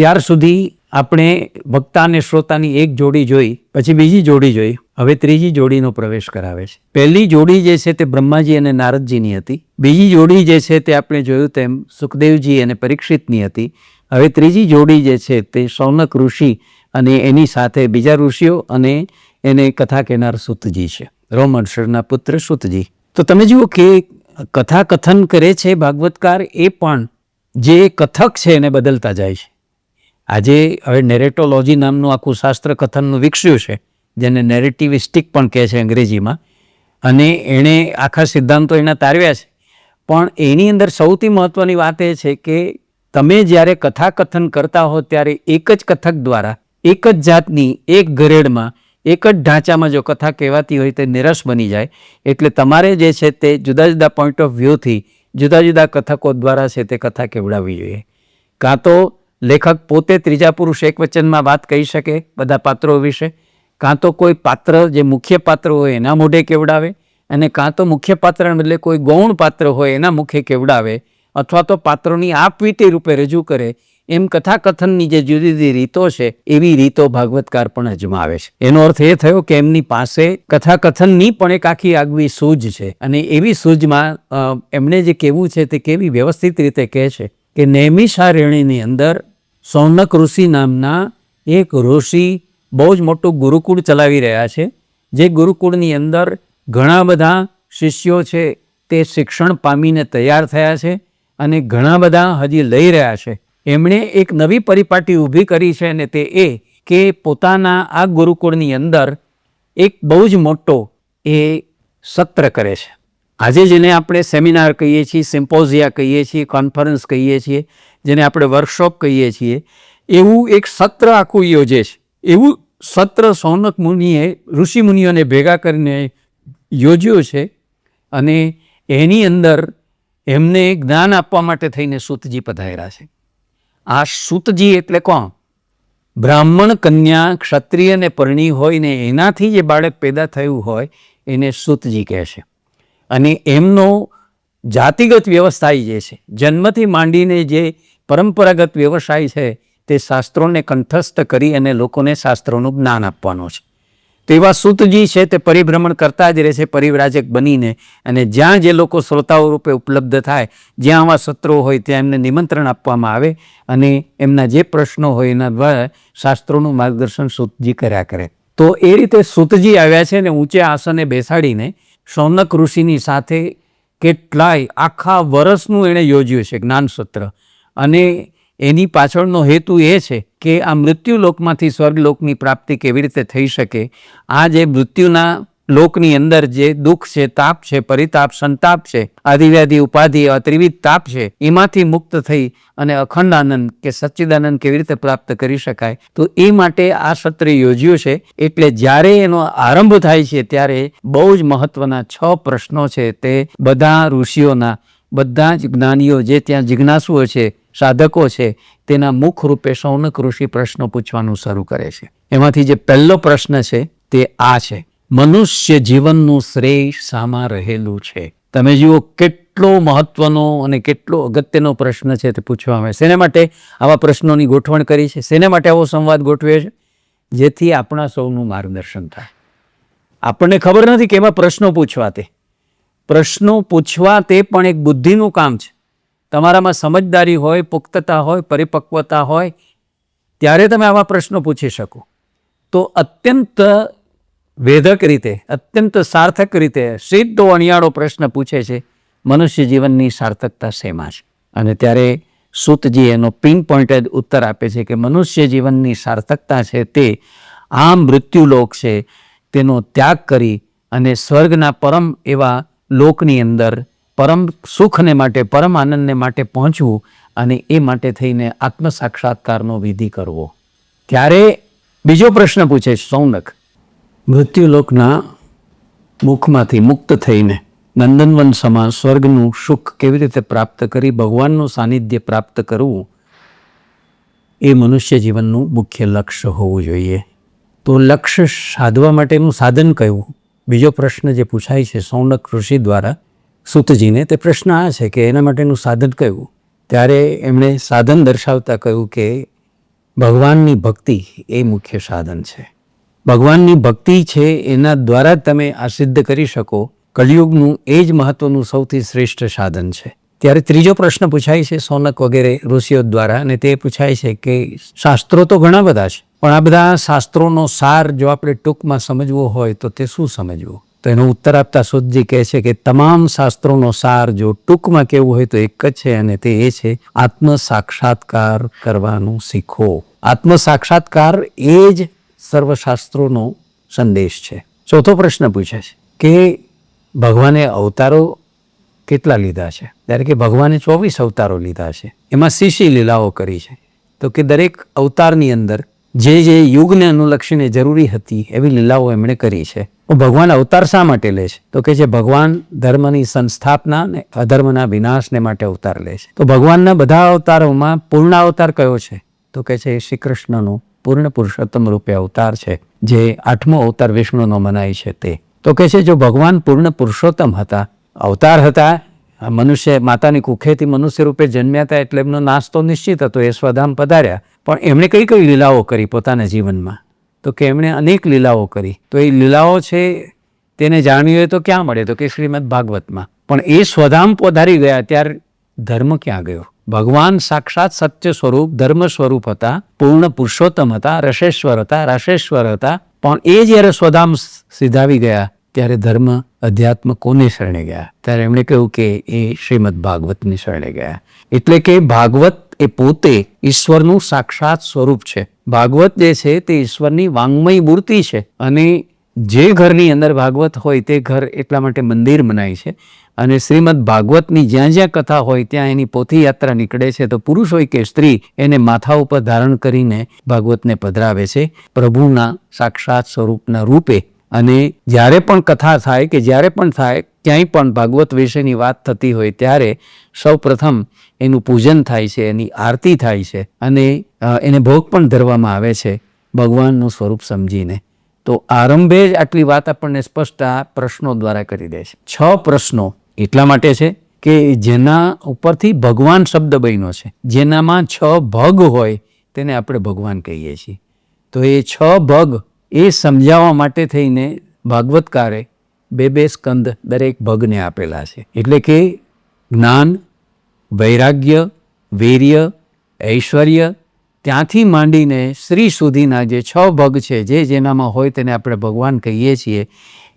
ત્યાર સુધી આપણે વક્તા અને શ્રોતાની એક જોડી જોઈ, પછી બીજી જોડી જોઈ, હવે ત્રીજી જોડીનો પ્રવેશ કરાવે છે. પહેલી જોડી જે છે તે બ્રહ્માજી અને નારદજીની હતી. બીજી જોડી જે છે તે આપણે જોયું તેમ સુખદેવજી અને પરીક્ષિતની હતી. હવે ત્રીજી જોડી જે છે તે સૌનક ઋષિ અને એની સાથે બીજા ઋષિઓ અને એને કથા કહેનાર સુતજી છે. રોમહર્ષણના પુત્ર સુતજી. તો તમે જુઓ કે કથા કથન કરે છે ભાગવતકાર એ પણ જે કથક છે એને બદલતા જાય છે. આજે હવે નેરેટોલોજી નામનું આખું શાસ્ત્ર કથનનું વિકસ્યું છે, જેને નેરેટિવિસ્ટિક પણ કહે છે અંગ્રેજીમાં. અને એણે આખા સિદ્ધાંતો એના તારવ્યા છે. પણ એની અંદર સૌથી મહત્ત્વની વાત એ છે કે તમે જ્યારે કથા કથન કરતા હો ત્યારે એક જ કથક દ્વારા, એક જ જાતની એક ગરેડમાં, એક જ ઢાંચામાં જો કથા કહેવાતી હોય તે નિરસ બની જાય. એટલે તમારે જે છે તે જુદા જુદા પોઈન્ટ ઓફ વ્યૂથી જુદા જુદા કથકો દ્વારા છે તે કથા કેવડાવવી જોઈએ. કાં તો લેખક પોતે ત્રીજા પુરુષ એક વચનમાં વાત કહી શકે બધા પાત્રો વિશે. કાં તો કોઈ પાત્ર જે મુખ્ય પાત્ર હોય એના મોઢે કેવડાવે અને કાં તો મુખ્ય પાત્ર બદલે કોઈ ગૌણ પાત્ર હોય એના મુખે કેવડાવે અથવા તો પાત્રોની આપવીતી રૂપે રજૂ કરે એમ કથાકથનની જે જુદી જુદી રીતો છે એવી રીતો ભાગવતકાર પણ અજમાવે છે. એનો અર્થ એ થયો કે એમની પાસે કથાકથનની પણ એક આખી આગવી સૂઝ છે અને એવી સૂઝમાં એમણે જે કહેવું છે તે કેવી વ્યવસ્થિત રીતે કહે છે કે નૈમિષારણ્યની અંદર સૌનક ઋષિ નામના એક ઋષિ બહુ જ મોટું ગુરુકુળ ચલાવી રહ્યા છે. જે ગુરુકુળની અંદર ઘણા બધા શિષ્યો છે તે શિક્ષણ પામીને તૈયાર થયા છે અને ઘણા બધા હજી લઈ રહ્યા છે. એમણે એક નવી પરિપાટી ઊભી કરી છે અને તે એ કે પોતાના આ ગુરુકુળની અંદર એક બહુ જ મોટો એ સત્ર કરે છે. આજે જેને આપણે સેમિનાર કહીએ છીએ, સિમ્પોઝિયા કહીએ છીએ, કોન્ફરન્સ કહીએ છીએ, જેને આપણે વર્કશોપ કહીએ છીએ, એવું એક સત્ર આખું યોજે છે. એવું સત્ર સૌનક મુનિએ, ઋષિ મુનિઓને ભેગા કરીને યોજ્યું છે અને એની અંદર એમને જ્ઞાન આપવા માટે થઈને સૂતજી પધાર્યા છે. આ સૂતજી એટલે કોણ? બ્રાહ્મણ કન્યા ક્ષત્રિય અને પરણી હોય ને એનાથી જે બાળક પેદા થયું હોય, એને સૂતજી કહે છે. અને એમનો જાતિગત વ્યવસાય જે છે, જન્મથી માંડીને જે પરંપરાગત વ્યવસાય છે, તે શાસ્ત્રોને કંઠસ્થ કરી અને લોકોને શાસ્ત્રોનું જ્ઞાન આપવાનો છે. તો એવા સૂતજી છે તે પરિભ્રમણ કરતા જ રહે છે, પરિવ્રાજક બનીને. અને જ્યાં જે લોકો શ્રોતાઓ રૂપે ઉપલબ્ધ થાય, જ્યાં આવા સત્રો હોય ત્યાં એમને નિમંત્રણ આપવામાં આવે અને એમના જે પ્રશ્નો હોય એના દ્વારા શાસ્ત્રોનું માર્ગદર્શન સૂતજી કર્યા કરે. તો એ રીતે સૂતજી આવ્યા છે ને ઊંચે આસને બેસાડીને સૌનક ઋષિની સાથે કેટલાય આખા વર્ષનું એણે યોજ્યું છે જ્ઞાન સત્ર અને એની પાછળનો હેતુ એ છે કે આ મૃત્યુલોકમાંથી સ્વર્ગલોકની પ્રાપ્તિ કેવી રીતે થઈ શકે? આ જે મૃત્યુના લોકની અંદર જે દુઃખ છે, તાપ છે, પરિતાપ, સંતાપ છે, આદિવ્યાધિ, ઉપાધિ એવા ત્રિવિધ તાપ છે, એમાંથી મુક્ત થઈ અને અખંડ આનંદ કે સચ્ચિદાનંદ કેવી રીતે પ્રાપ્ત કરી શકાય? તો એ માટે આ સત્ર યોજ્યું છે. એટલે જ્યારે એનો આરંભ થાય છે, ત્યારે બહુ જ મહત્વના છ પ્રશ્નો છે તે બધા ઋષિઓના, બધા જ જ્ઞાનીઓ જે ત્યાં જિજ્ઞાસુઓ છે, સાધકો છે, તેના મુખ રૂપે સૌનક ઋષિ પ્રશ્નો પૂછવાનું શરૂ કરે છે. એમાંથી જે પહેલો પ્રશ્ન છે તે આ છે. મનુષ્ય જીવનનું શ્રેય શામાં રહેલું છે. તમે જુઓ કેટલો મહત્વનો અને કેટલો અગત્યનો પ્રશ્ન છે તે પૂછવામાં આવે. શેને માટે આવા પ્રશ્નોની ગોઠવણ કરી છે? શેને માટે આવો સંવાદ ગોઠવ્યો છે? જેથી આપણા સૌનું માર્ગદર્શન થાય. આપણને ખબર નથી કે એમાં પ્રશ્નો પૂછવા તે. પ્રશ્નો પૂછવા તે પણ એક બુદ્ધિનું કામ છે. તમારામાં સમજદારી હોય, પુખ્તતા હોય, પરિપક્વતા હોય, ત્યારે તમે આવા પ્રશ્નો પૂછી શકો. તો અત્યંત વેધક રીતે, અત્યંત સાર્થક રીતે સીધો અણિયાળો પ્રશ્ન પૂછે છે, મનુષ્ય જીવનની સાર્થકતા શેમાં છે? અને ત્યારે સૂતજી એનો પિન પોઈન્ટેડ ઉત્તર આપે છે કે મનુષ્ય જીવનની સાર્થકતા છે તે આ મૃત્યુલોક છે, તેનો ત્યાગ કરી અને સ્વર્ગના પરમ એવા લોકની અંદર પરમ સુખને માટે, પરમ આનંદને માટે પહોંચવું અને એ માટે થઈને આત્મ સાક્ષાત્કારનો વિધિ કરવો. ત્યારે બીજો પ્રશ્ન પૂછે છે, સૌનક મૃત્યુલોકના મુખમાંથી મુક્ત થઈને નંદનવન સમા સ્વર્ગનું સુખ કેવી રીતે પ્રાપ્ત કરી ભગવાનનું સાનિધ્ય પ્રાપ્ત કરવું, એ મનુષ્ય જીવનનું મુખ્ય લક્ષ્ય હોવું જોઈએ. તો લક્ષ્ય સાધવા માટેનું સાધન કયું? બીજો પ્રશ્ન જે પૂછાય છે સૌનક ઋષિ દ્વારા, સુતજીને તે પ્રશ્ન આ છે કે એના માટેનું સાધન કયું? ત્યારે એમણે સાધન દર્શાવતા કહ્યું કે ભગવાનની ભક્તિ એ મુખ્ય સાધન છે. ભગવાનની ભક્તિ છે એના દ્વારા તમે આ સિદ્ધ કરી શકો. કલયુગનું એ જ મહત્વનું સૌથી શ્રેષ્ઠ સાધન છે. ત્યારે ત્રીજો પ્રશ્ન પૂછાય છે સોનક વગેરે ઋષિઓ દ્વારા અને તે પૂછાય છે કે શાસ્ત્રો તો ઘણા બધા છે, પણ આ બધા શાસ્ત્રોનો સાર જો આપણે ટૂંકમાં સમજવો હોય તો તે શું સમજવું? તો એનો ઉત્તર આપતા સુધજી કહે છે કે તમામ શાસ્ત્રોનો સાર જો ટૂંકમાં કેવું હોય તો એક જ છે અને તે એ છે આત્મ સાક્ષાત્કાર કરવાનું શીખો. આત્મ સાક્ષાત્કાર એ જ સર્વશાસ્ત્રોનો સંદેશ છે. ચોથો પ્રશ્ન પૂછે છે કે ભગવાને અવતારો કેટલા લીધા છે? ત્યારે કે ભગવાને ચોવીસ અવતારો લીધા છે. એમાં શીશી લીલાઓ કરી છે? તો કે દરેક અવતારની અંદર જે જે યુગને અનુલક્ષીને જરૂરી હતી એવી લીલાઓ એમણે કરી છે. ભગવાન અવતાર શા માટે લે છે? તો કે જે ભગવાન ધર્મની સંસ્થાપના અને અધર્મના વિનાશને માટે અવતાર લે છે. તો ભગવાનના બધા અવતારોમાં પૂર્ણ અવતાર કયો છે? તો કે છે શ્રી કૃષ્ણનો પૂર્ણ પુરુષોત્તમ રૂપે અવતાર છે, જે આઠમો અવતાર વિષ્ણુનો મનાય છે તે. તો કહે છે, જો ભગવાન પૂર્ણ પુરુષોત્તમ હતા, અવતાર હતા મનુષ્ય માતાની કુખેથી મનુષ્ય રૂપે જન્મ્યા હતા એટલે એમનો નાશ તો નિશ્ચિત હતો, એ સ્વધામ પધાર્યા. પણ એમણે કઈ કઈ લીલાઓ કરી પોતાના જીવનમાં? તો કે એમણે અનેક લીલાઓ કરી. તો એ લીલાઓ છે, તેને જાણવી હોય તો ક્યાં મળે? તો કે શ્રીમદ ભાગવતમાં. પણ એ સ્વધામ પધારી ગયા, ત્યારે ધર્મ ક્યાં ગયો? ભગવાન સાક્ષાત સત્ય સ્વરૂપ, ધર્મ સ્વરૂપ હતા, પૂર્ણ પુરુષોત્તમ હતા, રસેશ્વર હતા, રાશેશ્વર હતા. પણ એ જ્યારે સ્વધામ સિધાવી ગયા, ત્યારે ધર્મ, અધ્યાત્મ કોને શરણે ગયા? ત્યારે એમણે કહ્યું કે એ શ્રીમદ ભાગવતની શરણે ગયા. એટલે કે ભાગવત એ પોતે ઈશ્વરનું સાક્ષાત સ્વરૂપ છે. ભાગવત જે છે તે ઈશ્વરની વાંગમય મૂર્તિ છે. અને જે ઘરની અંદર ભાગવત હોય તે ઘર એટલા માટે મંદિર મનાય છે. અને શ્રીમદ ભાગવતની જ્યાં જ્યાં કથા હોય ત્યાં એની પોથી યાત્રા નીકળે છે તો પુરુષ હોય કે સ્ત્રી એને માથા ઉપર ધારણ કરીને ભાગવતને પધરાવે છે. પ્રભુના સાક્ષાત સ્વરૂપના રૂપે અને જ્યારે પણ કથા થાય કે જ્યારે પણ થાય ક્યાંય પણ ભાગવત વિશેની વાત થતી હોય ત્યારે સૌ પ્રથમ એનું પૂજન થાય છે, એની આરતી થાય છે અને એને ભોગ પણ ધરવામાં આવે છે ભગવાનનું સ્વરૂપ સમજીને. તો આરંભે જ આટલી વાત આપણને સ્પષ્ટ આ પ્રશ્નો દ્વારા કરી દે છે. છ પ્રશ્નો એટલા માટે છે કે જેના ઉપરથી ભગવાન શબ્દ બન્યો છે. જેનામાં છ ભગ હોય તેને આપણે ભગવાન કહીએ છીએ. તો એ છ ભગ એ સમજાવવા માટે થઈને ભાગવતકારે બે બે સ્કંદ દરેક ભગને આપેલા છે. એટલે કે જ્ઞાન, વૈરાગ્ય, વીર્ય, ઐશ્વર્ય, ત્યાંથી માંડીને શ્રી સુધીના જે છ ભગ છે, જે જેનામાં હોય તેને આપણે ભગવાન કહીએ છીએ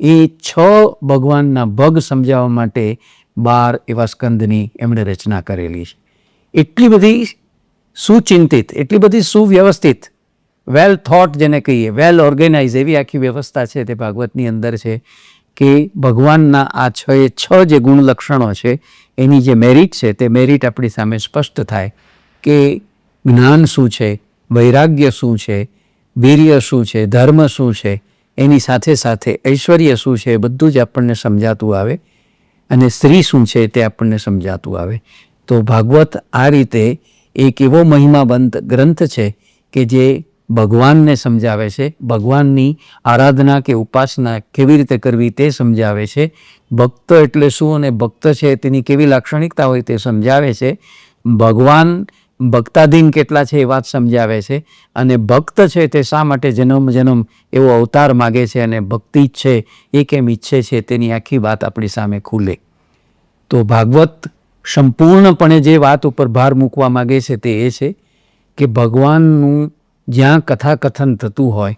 એ છ ભગવાનના ભગ સમજાવવા માટે બાર એવા સ્કંદની એમણે રચના કરેલી છે. એટલી બધી સુચિંતિત, એટલી બધી સુવ્યવસ્થિત વેલ થોટ જેને કહીએ વેલ ઓર્ગેનાઇઝ એવી આખી વ્યવસ્થા છે તે ભાગવતની અંદર છે કે ભગવાનના આ છ, એ છ જે ગુણ લક્ષણો છે, એની જે મેરિટ છે તે મેરિટ આપણી સામે સ્પષ્ટ થાય કે જ્ઞાન શું છે, વૈરાગ્ય શું છે, વીર્ય શું છે, ધર્મ શું છે એની સાથે સાથે ઐશ્વર્ય શું છે એ બધું જ આપણને સમજાતું આવે અને સ્ત્રી શું છે તે આપણને સમજાતું આવે. તો ભાગવત આ રીતે એક એવો મહિમાબંધ ગ્રંથ છે કે જે ભગવાનને સમજાવે છે, ભગવાનની આરાધના કે ઉપાસના કેવી રીતે કરવી તે સમજાવે છે. ભક્ત એટલે શું અને ભક્ત છે તેની કેવી લાક્ષણિકતા હોય તે સમજાવે છે. ભગવાન ભક્તાધીન કેટલા છે એ વાત સમજાવે છે. અને ભક્ત છે તે શા માટે જન્મ જન્મ એવો અવતાર માગે છે અને ભક્તિ જ છે એ કેમ ઈચ્છે છે તેની આખી વાત આપણી સામે ખુલે. તો ભાગવત સંપૂર્ણપણે જે વાત ઉપર ભાર મૂકવા માગે છે તે એ છે કે ભગવાનનું જ્યાં કથાકથન થતું હોય,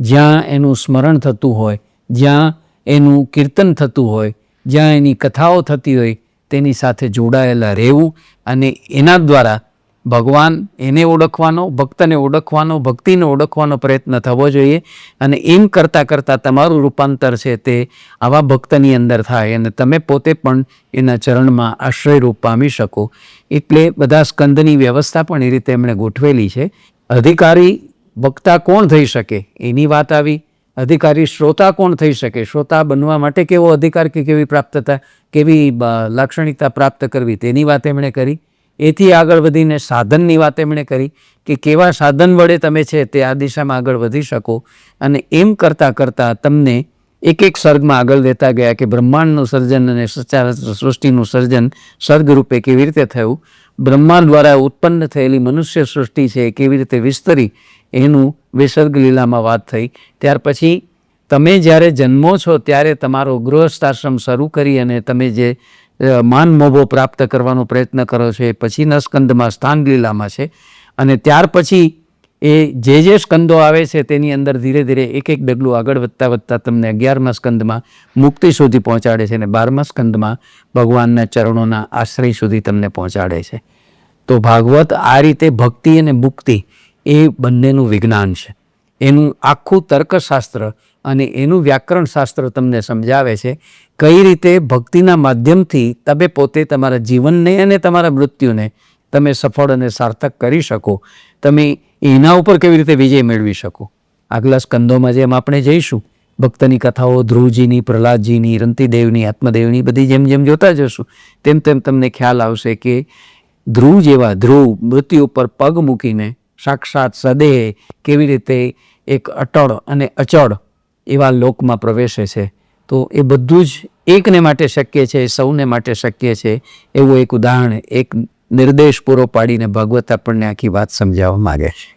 જ્યાં એનું સ્મરણ થતું હોય, જ્યાં એનું કીર્તન થતું હોય, જ્યાં એની કથાઓ થતી હોય, તેની સાથે જોડાયેલા રહેવું અને એના દ્વારા ભગવાન એને ઓળખવાનો, ભક્તને ઓળખવાનો, ભક્તિને ઓળખવાનો પ્રયત્ન થવો જોઈએ અને એમ કરતાં કરતાં તમારું રૂપાંતર છે તે આવા ભક્તની અંદર થાય અને તમે પોતે પણ એના ચરણમાં આશ્રયરૂપ પામી શકો. એટલે બધા સ્કંદની વ્યવસ્થા પણ એ રીતે એમણે ગોઠવેલી છે. અધિકારી, વક્તા કોણ થઈ શકે? એની વાત આવી. અધિકારી, શ્રોતા કોણ થઈ શકે? શ્રોતા બનવા માટે કેવો અધિકાર કે કેવી પ્રાપ્તતા, કેવી લાક્ષણિકતા પ્રાપ્ત કરવી? તેની વાત એમણે કરી. એથી આગળ વધીને સાધનની વાત એમણે કરી કે કેવા સાધન વડે તમે છે તે આ દિશામાં આગળ વધી શકો. અને એમ કરતાં કરતાં તમને એક એક સર્ગમાં આગળ લેતા ગયા કે બ્રહ્માંડનું સર્જન અને સૃષ્ટિનું સર્જન સર્ગ રૂપે કેવી રીતે થયું? બ્રહ્માંડ દ્વારા ઉત્પન્ન થયેલી મનુષ્ય સૃષ્ટિ છે કેવી રીતે વિસ્તરી? એનું વિસર્ગ લીલામાં વાત થઈ. ત્યાર પછી તમે જ્યારે જન્મો છો ત્યારે તમારો ગૃહસ્થાશ્રમ શરૂ કરી અને તમે જે માન મોભો પ્રાપ્ત કરવાનો પ્રયત્ન કરો છો એ પછીના સ્કંદમાં સ્થાન લીલામાં છે. અને ત્યાર પછી એ જે જે સ્કંદો આવે છે તેની અંદર ધીરે ધીરે એક એક ડગલું આગળ વધતા વધતા તમને અગિયારમા સ્કંદમાં મુક્તિ સુધી પહોંચાડે છે અને બારમા સ્કંદમાં ભગવાનના ચરણોના આશ્રય સુધી તમને પહોંચાડે છે. તો ભાગવત આ રીતે ભક્તિ અને મુક્તિ એ બંનેનું વિજ્ઞાન છે. એનું આખું તર્કશાસ્ત્ર અને એનું વ્યાકરણ શાસ્ત્ર તમને સમજાવે છે, કઈ રીતે ભક્તિના માધ્યમથી તમે પોતે તમારા જીવનને અને તમારા મૃત્યુને તમે સફળ અને સાર્થક કરી શકો. તમે એના ઉપર કેવી રીતે વિજય મેળવી શકો? આગલા સ્કંદોમાં જેમ આપણે જઈશું, ભક્તની કથાઓ, ધ્રુવજીની, પ્રહલાદજીની, રંતિદેવની, આત્મદેવની બધી જેમ જેમ જોતા જશું, તેમ તેમ તમને ખ્યાલ આવશે કે ધ્રુવ જેવા ધ્રુવ મૃત્યુ ઉપર પગ મૂકીને સાક્ષાત સદેહ કેવી રીતે એક અટળ અને અચળ એવા લોકમાં પ્રવેશે છે. તો એ બધું જ એકને માટે શક્ય છે સૌને માટે શક્ય છે, એવું એક ઉદાહરણ, એક નિર્દેશ પૂરો પાડીને ભગવત આપણને આખી વાત સમજાવવા માગે છે.